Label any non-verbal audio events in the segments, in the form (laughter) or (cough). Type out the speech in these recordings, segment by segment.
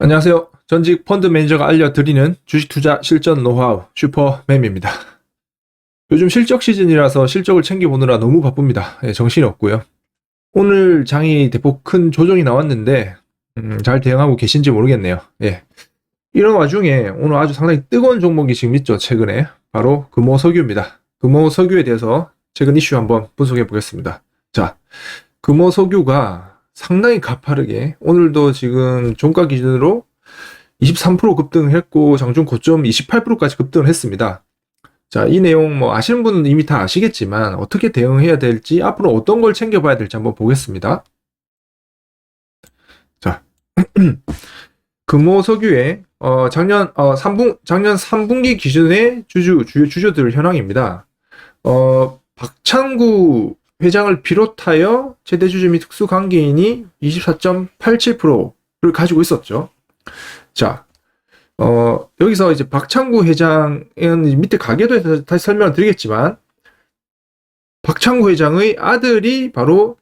안녕하세요. 전직 펀드 매니저가 알려드리는 주식 투자 실전 노하우 슈퍼맨입니다. 요즘 실적 시즌이라서 실적을 챙겨보느라 너무 바쁩니다. 예, 정신이 없고요. 오늘 장이 대폭 큰 조정이 나왔는데 음, 잘 대응하고 계신지 모르겠네요. 예. 이런 와중에 오늘 아주 상당히 뜨거운 종목이 지금 있죠. 최근에 바로 금호석유입니다. 금호석유에 대해서 최근 이슈 한번 분석해 보겠습니다. 자, 금호석유가 상당히 가파르게 오늘도 지금 종가 기준으로 23% 급등을 했고 장중 고점 28%까지 급등을 했습니다. 자, 이 내용 뭐 아시는 분은 이미 다 아시겠지만 어떻게 대응해야 될지 앞으로 어떤 걸 챙겨봐야 될지 한번 보겠습니다. 자, (clears throat) 금호석유의 어, 작년 어, 3분 작년 3분기 기준의 주주 주요 주주들 현황입니다. 어, 박창구 회장을 비롯하여 최대 주주 및 특수 관계인이 24.87%를 가지고 있었죠. 자, 어, 여기서 이제 박창구 회장은 밑에 가게도에서 다시 설명을 드리겠지만, 박창구 회장의 아들이 바로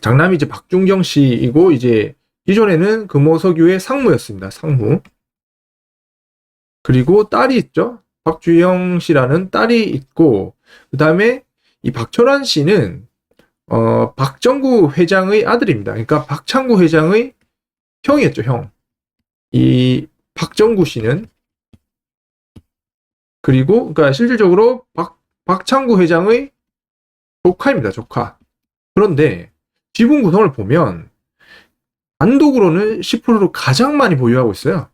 장남이 이제 박준경 씨이고, 이제 기존에는 금호석유의 상무였습니다. 상무. 그리고 딸이 있죠. 박주영 씨라는 딸이 있고, 그 다음에 이 박철환 씨는 어, 박정구 회장의 아들입니다. 그러니까 박창구 회장의 형이었죠, 형. 이 박정구 씨는 그리고 그러니까 실질적으로 박 박창구 회장의 조카입니다, 조카. 그런데 지분 구성을 보면 단독으로는 10%를 가장 많이 보유하고 있어요.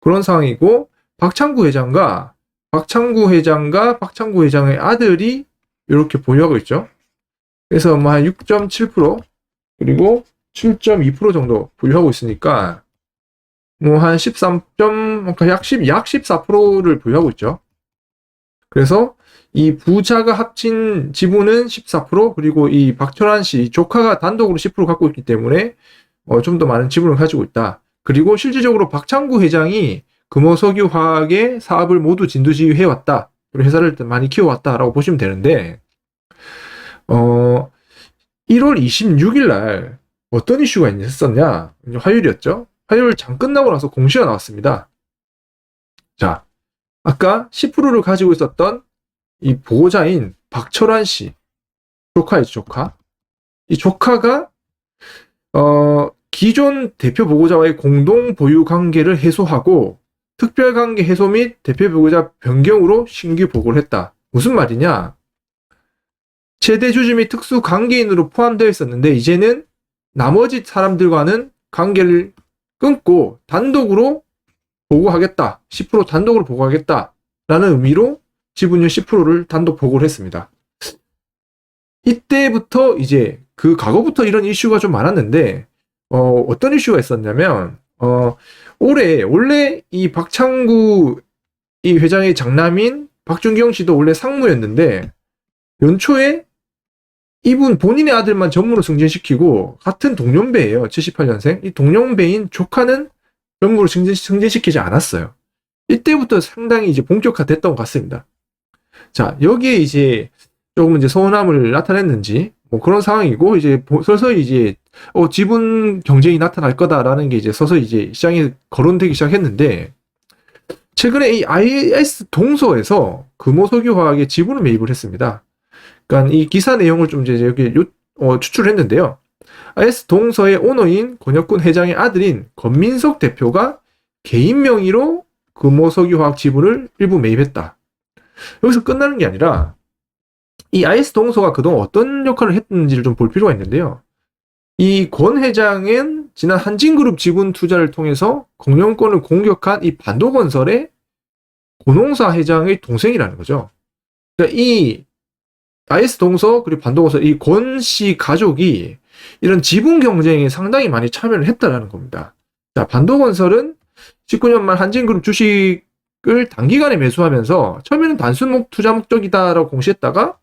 그런 상황이고 박창구 회장과 박창구 회장과 박창구 회장의 아들이 이렇게 보유하고 있죠. 그래서 뭐 한 6.7% 그리고 7.2% 정도 보유하고 있으니까 뭐 한 13. 약 10, 약 14%를 보유하고 있죠. 그래서 이 부자가 합친 지분은 14% 그리고 이 박철환 씨 조카가 단독으로 10% 갖고 있기 때문에 어, 좀 더 많은 지분을 가지고 있다. 그리고 실질적으로 박창구 회장이 금호석유화학의 사업을 모두 진두지휘해 왔다. 회사를 많이 키워왔다라고 보시면 되는데 어 1월 26일 날 어떤 이슈가 있었냐? 화요일이었죠. 화요일 장 끝나고 나서 공시가 나왔습니다. 자, 아까 10%를 가지고 있었던 이 보호자인 박철환 씨 조카이죠, 조카. 이 조카가 어 기존 대표 보호자와의 공동 보유 관계를 해소하고 특별 관계 해소 및 대표 보호자 변경으로 신규 보고를 했다. 무슨 말이냐? 최대 주주 및 특수 관계인으로 포함되어 있었는데 이제는 나머지 사람들과는 관계를 끊고 단독으로 보고하겠다. 10% 단독으로 보고하겠다. 라는 의미로 지분율 10%를 단독 보고를 했습니다. 이때부터 이제 그 과거부터 이런 이슈가 좀 많았는데 어, 어떤 이슈가 있었냐면 어, 올해 원래 이 박창구 이 회장의 장남인 박준경 씨도 원래 상무였는데 연초에 이분 본인의 아들만 전무로 승진시키고 같은 동년배예요. 78년생. 이 동년배인 조카는 전무로 승진, 승진시키지 않았어요. 이때부터 상당히 이제 본격화됐던 것 같습니다. 자, 여기에 이제 조금 이제 서운함을 나타냈는지 뭐 그런 상황이고 이제 서서히 이제 어 지분 경쟁이 나타날 거다라는 게 이제 서서히 이제 시장에 거론되기 시작했는데 최근에 이 IS 동서에서 금호석유화학에 지분을 매입을 했습니다. 그러니까 이 기사 내용을 좀 이제 여기 어, 추출했는데요. IS 동서의 오너인 권혁군 회장의 아들인 권민석 대표가 개인 명의로 금호석유화학 지분을 일부 매입했다. 여기서 끝나는 게 아니라 이 IS 동서가 그동안 어떤 역할을 했는지를 좀 볼 필요가 있는데요. 이 권 회장은 지난 한진그룹 지분 투자를 통해서 공영권을 공격한 이 반도건설의 고농사 회장의 동생이라는 거죠. 그러니까 이 IS 동서 그리고 반도건설 이 권 씨 가족이 이런 지분 경쟁에 상당히 많이 참여를 했다라는 겁니다. 자, 반도건설은 19년 말 한진그룹 주식을 단기간에 매수하면서 처음에는 단순 목 투자 목적이다라고 공시했다가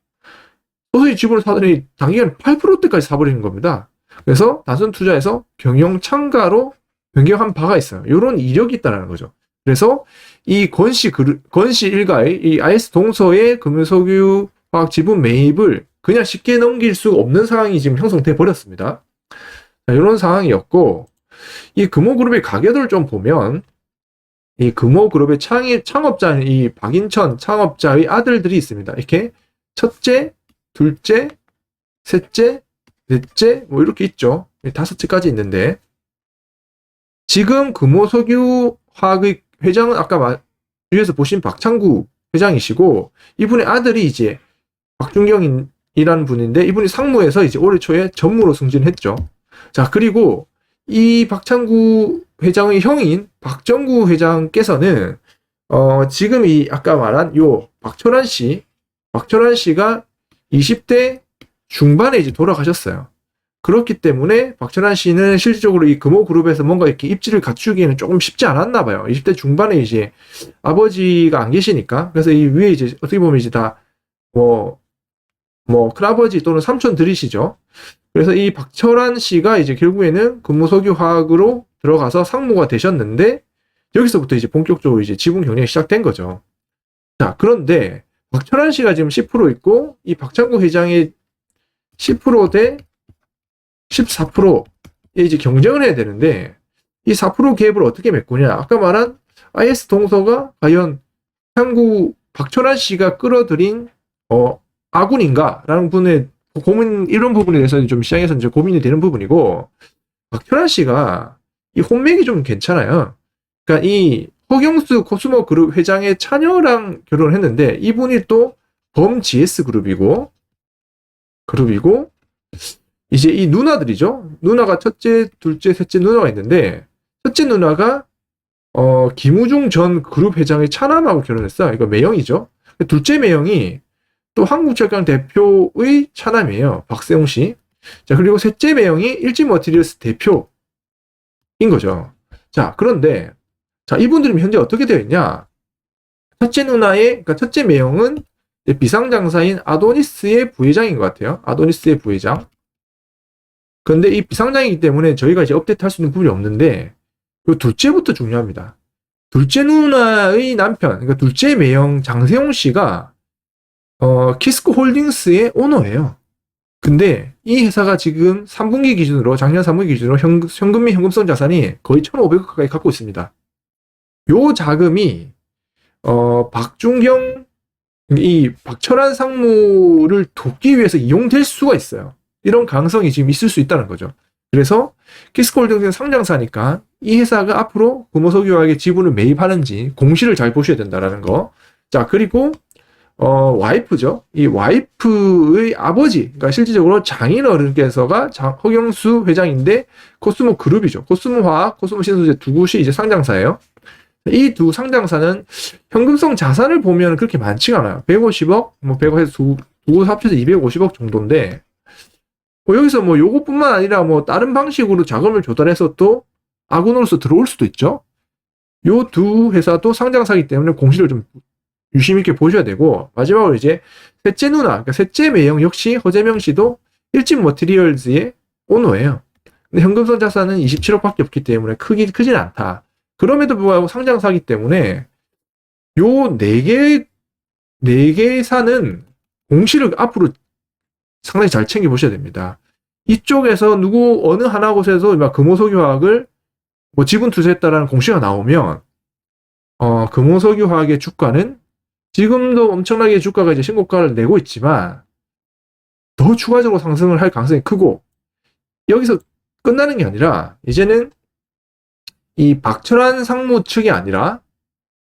소수의 지분을 사더니 단기간 8%대까지 사버리는 겁니다. 그래서 단순 투자에서 경영 참가로 변경한 바가 있어요. 이런 이력이 있다는 거죠. 그래서 이 권씨 권씨 일가의 이 IS 동서의 금융석유 화학 지분 매입을 그냥 쉽게 넘길 수 없는 상황이 지금 형성돼 버렸습니다. 자, 이런 상황이었고 이 금호그룹의 가게들을 좀 보면 이 금호그룹의 창의 창업자 이 박인천 창업자의 아들들이 있습니다. 이렇게 첫째, 둘째, 셋째, 넷째 뭐 이렇게 있죠. 다섯째까지 있는데 지금 금호석유 화학의 회장은 아까 마- 위에서 보신 박창구 회장이시고 이분의 아들이 이제 박준경이라는 분인데 이분이 상무에서 이제 올해 초에 전무로 승진했죠. 자 그리고 이 박창구 회장의 형인 박정구 회장께서는 어 지금 이 아까 말한 요 박철환 씨 박철환 씨가 20대 중반에 이제 돌아가셨어요. 그렇기 때문에 박철환 씨는 실질적으로 이 금호 그룹에서 뭔가 이렇게 입지를 갖추기에는 조금 쉽지 않았나 봐요. 20대 중반에 이제 아버지가 안 계시니까. 그래서 이 위에 이제 어떻게 보면 이제 다 뭐, 뭐, 큰아버지 또는 삼촌들이시죠. 그래서 이 박철환 씨가 이제 결국에는 금호석유 화학으로 들어가서 상무가 되셨는데 여기서부터 이제 본격적으로 이제 지분 경쟁이 시작된 거죠. 자, 그런데 박철환 씨가 지금 10% 있고 이 박창구 회장의 10%대 14%에 이제 경쟁을 해야 되는데 이 4% 갭을 어떻게 메꾸냐? 아까 말한 IS 동서가 과연 창구 박철환 씨가 끌어들인 어 아군인가라는 부분에 고민 이런 부분에 대해서는 좀 시장에서 이제 고민이 되는 부분이고 박철환 씨가 이 혼맥이 좀 괜찮아요. 그러니까 이 허경수 코스모 그룹 회장의 차녀랑 결혼을 했는데 이분이 또 범 GS 그룹이고 그룹이고 이제 이 누나들이죠. 누나가 첫째, 둘째, 셋째 누나가 있는데 첫째 누나가 어 김우중 전 그룹 회장의 차남하고 결혼했어. 이거 매형이죠. 둘째 매형이 또 한국철강 대표의 차남이에요. 박세웅 씨. 자 그리고 셋째 매형이 일진머티리얼스 대표인 거죠. 자 그런데 자 이분들은 현재 어떻게 되어 있냐? 첫째 누나의 그러니까 첫째 매형은 비상장사인 아도니스의 부회장인 것 같아요. 아도니스의 부회장. 그런데 이 비상장이기 때문에 저희가 이제 업데이트 할 수 있는 부분이 없는데, 이 둘째부터 중요합니다. 둘째 누나의 남편, 그러니까 둘째 매형 장세용 씨가, 어, 키스코 홀딩스의 오너예요. 근데 이 회사가 지금 3분기 기준으로, 작년 3분기 기준으로 현, 현금 및 현금성 자산이 거의 1,500억 가까이 갖고 있습니다. 요 자금이, 어, 박중경, 이 박철환 상무를 돕기 위해서 이용될 수가 있어요. 이런 가능성이 지금 있을 수 있다는 거죠. 그래서 키스콜딩스는 상장사니까 이 회사가 앞으로 금호석유화학의 지분을 매입하는지 공시를 잘 보셔야 된다라는 거. 자 그리고 어 와이프죠. 이 와이프의 아버지, 그러니까 실질적으로 장인 어른께서가 장, 허경수 회장인데 코스모 그룹이죠. 코스모 화학, 코스모 신소재 두 곳이 이제 상장사예요. 이 두 상장사는 현금성 자산을 보면 그렇게 많지가 않아요. 150억, 뭐 100억 두, 두곳 합쳐서 250억 정도인데 뭐 여기서 뭐 요것뿐만 아니라 뭐 다른 방식으로 자금을 조달해서 또 아군으로서 들어올 수도 있죠. 요 두 회사도 상장사기 때문에 공시를 좀 유심 있게 보셔야 되고 마지막으로 이제 셋째 누나, 그러니까 셋째 매형 역시 허재명 씨도 일진 머티리얼즈의 오너예요. 근데 현금성 자산은 27억밖에 없기 때문에 크기 크진 않다. 그럼에도 불구하고 상장사기 때문에 요 네 개 네 개사는 공시를 앞으로 상당히 잘 챙겨 보셔야 됩니다. 이쪽에서 누구 어느 하나 곳에서 막 금호석유화학을 뭐 지분 투자했다라는 공시가 나오면 어 금호석유화학의 주가는 지금도 엄청나게 주가가 이제 신고가를 내고 있지만 더 추가적으로 상승을 할 가능성이 크고 여기서 끝나는 게 아니라 이제는 이 박철환 상무 측이 아니라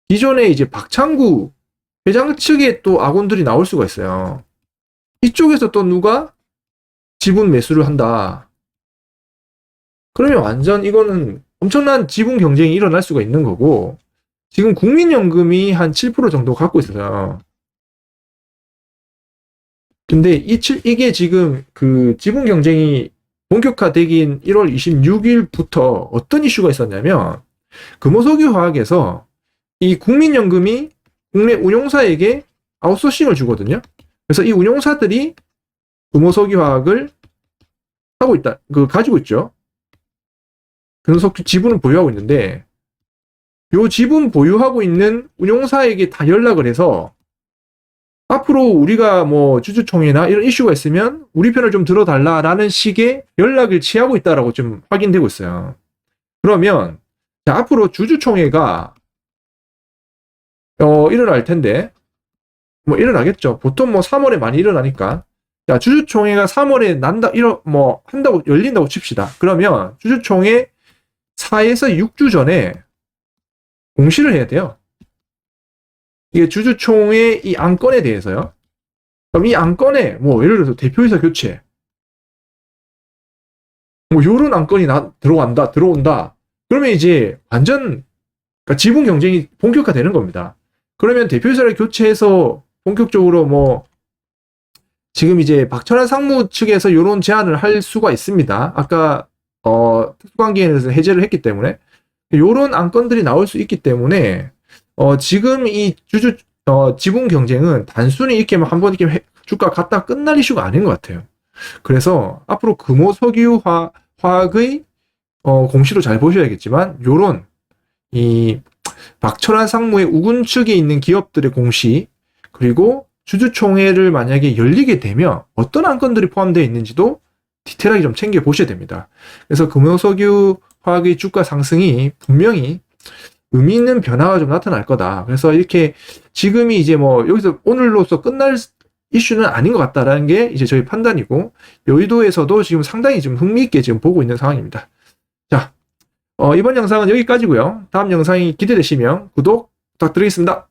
기존에 이제 박창구 회장 측에 또 아군들이 나올 수가 있어요. 이쪽에서 또 누가 지분 매수를 한다. 그러면 완전 이거는 엄청난 지분 경쟁이 일어날 수가 있는 거고, 지금 국민연금이 한 7% 정도 갖고 있어요. 근데 이, 칠- 이게 지금 그 지분 경쟁이 본격화되긴 1월 26일부터 어떤 이슈가 있었냐면, 금호석유 화학에서 이 국민연금이 국내 운용사에게 아웃소싱을 주거든요. 그래서 이 운용사들이 금호석유화학을 하고 있다, 그 가지고 있죠. 금속 지분을 보유하고 있는데, 요 지분 보유하고 있는 운용사에게 다 연락을 해서 앞으로 우리가 뭐 주주총회나 이런 이슈가 있으면 우리 편을 좀 들어달라라는 식의 연락을 취하고 있다라고 좀 확인되고 있어요. 그러면 자, 앞으로 주주총회가 어, 일어날 텐데 뭐 일어나겠죠. 보통 뭐 3월에 많이 일어나니까. 자, 주주총회가 3월에 난다 이러 뭐 한다고 열린다고 칩시다. 그러면 주주총회 4에서 6주 전에 공시를 해야 돼요. 이게 주주총회 이 안건에 대해서요. 그럼 이 안건에 뭐 예를 들어서 대표이사 교체 뭐 요런 안건이 나 들어간다 들어온다 그러면 이제 완전 그러니까 지분 경쟁이 본격화되는 겁니다. 그러면 대표이사를 교체해서 본격적으로 뭐 지금 이제 박철환 상무 측에서 요런 제안을 할 수가 있습니다. 아까 어 특수관계에서 해제를 했기 때문에 요런 안건들이 나올 수 있기 때문에 어 지금 이 주주 어 지분 경쟁은 단순히 이렇게 뭐 한번 이렇게 회- 주가 갔다 끝날 이슈가 아닌 것 같아요. 그래서 앞으로 금호 석유 화, 화학의 어, 공시로 잘 보셔야겠지만 요런 이 박철환 상무의 우군측에 있는 기업들의 공시 그리고 주주총회를 만약에 열리게 되면 어떤 안건들이 포함되어 있는지도 디테일하게 좀 챙겨 보셔야 됩니다. 그래서 금호석유 화학의 주가 상승이 분명히 의미 있는 변화가 좀 나타날 거다. 그래서 이렇게 지금이 이제 뭐 여기서 오늘로서 끝날 이슈는 아닌 것 같다라는 게 이제 저희 판단이고 여의도에서도 지금 상당히 좀 흥미있게 지금 보고 있는 상황입니다. 자, 어, 이번 영상은 여기까지고요. 다음 영상이 기대되시면 구독 부탁드리겠습니다.